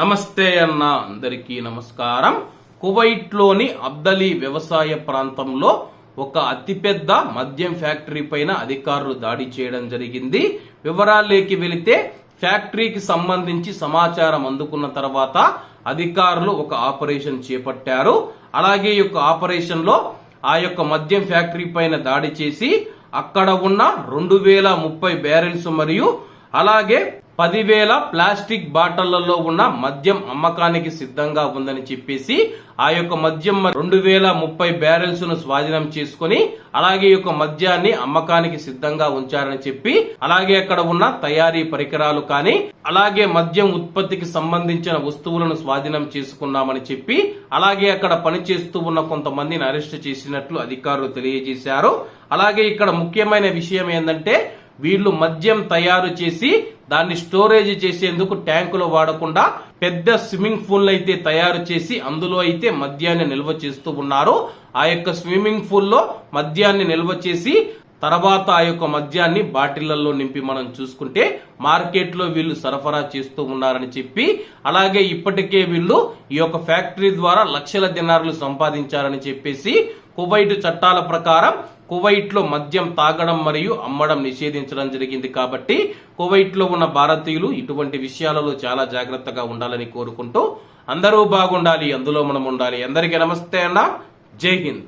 నమస్తే అన్న అందరికీ నమస్కారం. కువైట్లోని అబ్దలీ వ్యవసాయ ప్రాంతంలో ఒక అతిపెద్ద మద్యం ఫ్యాక్టరీ పైన అధికారులు దాడి చేయడం జరిగింది. వివరాల్లోకి వెళితే ఫ్యాక్టరీకి సంబంధించి సమాచారం అందుకున్న తర్వాత అధికారులు ఒక ఆపరేషన్ చేపట్టారు. అలాగే ఈ యొక్క ఆపరేషన్లో ఆ యొక్క మద్యం ఫ్యాక్టరీ పైన దాడి చేసి అక్కడ ఉన్న రెండు వేల ముప్పై బ్యారెల్స్ మరియు అలాగే పదివేల ప్లాస్టిక్ బాటళ్ళలో ఉన్న మద్యం అమ్మకానికి సిద్ధంగా ఉందని చెప్పేసి ఆ యొక్క మద్యం రెండు వేల ముప్పై బ్యారెల్స్ను స్వాధీనం చేసుకుని అలాగే యొక్క మద్యాన్ని అమ్మకానికి సిద్ధంగా ఉంచారని చెప్పి అలాగే అక్కడ ఉన్న తయారీ పరికరాలు కానీ అలాగే మద్యం ఉత్పత్తికి సంబంధించిన వస్తువులను స్వాధీనం చేసుకున్నామని చెప్పి అలాగే అక్కడ పనిచేస్తూ ఉన్న కొంతమందిని అరెస్ట్ చేసినట్లు అధికారులు తెలియజేశారు. అలాగే ఇక్కడ ముఖ్యమైన విషయం ఏంటంటే వీళ్ళు మద్యం తయారు చేసి దాన్ని స్టోరేజ్ చేసేందుకు ట్యాంకులు వాడకుండా పెద్ద స్విమ్మింగ్ పూల్ అయితే తయారు చేసి అందులో అయితే మద్యాన్ని నిల్వ చేస్తూ ఉన్నారు. ఆ యొక్క స్విమ్మింగ్ పూల్లో మద్యాన్ని నిల్వ చేసి తర్వాత ఆ యొక్క మద్యాన్ని బాటిళ్ళలో నింపి మనం చూసుకుంటే మార్కెట్లో వీళ్ళు సరఫరా చేస్తూ ఉన్నారని చెప్పి అలాగే ఇప్పటికే వీళ్ళు ఈ యొక్క ఫ్యాక్టరీ ద్వారా లక్షల దినారులు సంపాదించారని చెప్పేసి కువైట్ చట్టాల ప్రకారం కువైట్లో మద్యం తాగడం మరియు అమ్మడం నిషేధించడం జరిగింది కాబట్టి కువైట్లో ఉన్న భారతీయులు ఇటువంటి విషయాలలో చాలా జాగ్రత్తగా ఉండాలని కోరుకుంటూ అందరూ బాగుండాలి అందులో మనం ఉండాలి. అందరికీ నమస్తే అన్న. జై హింద్.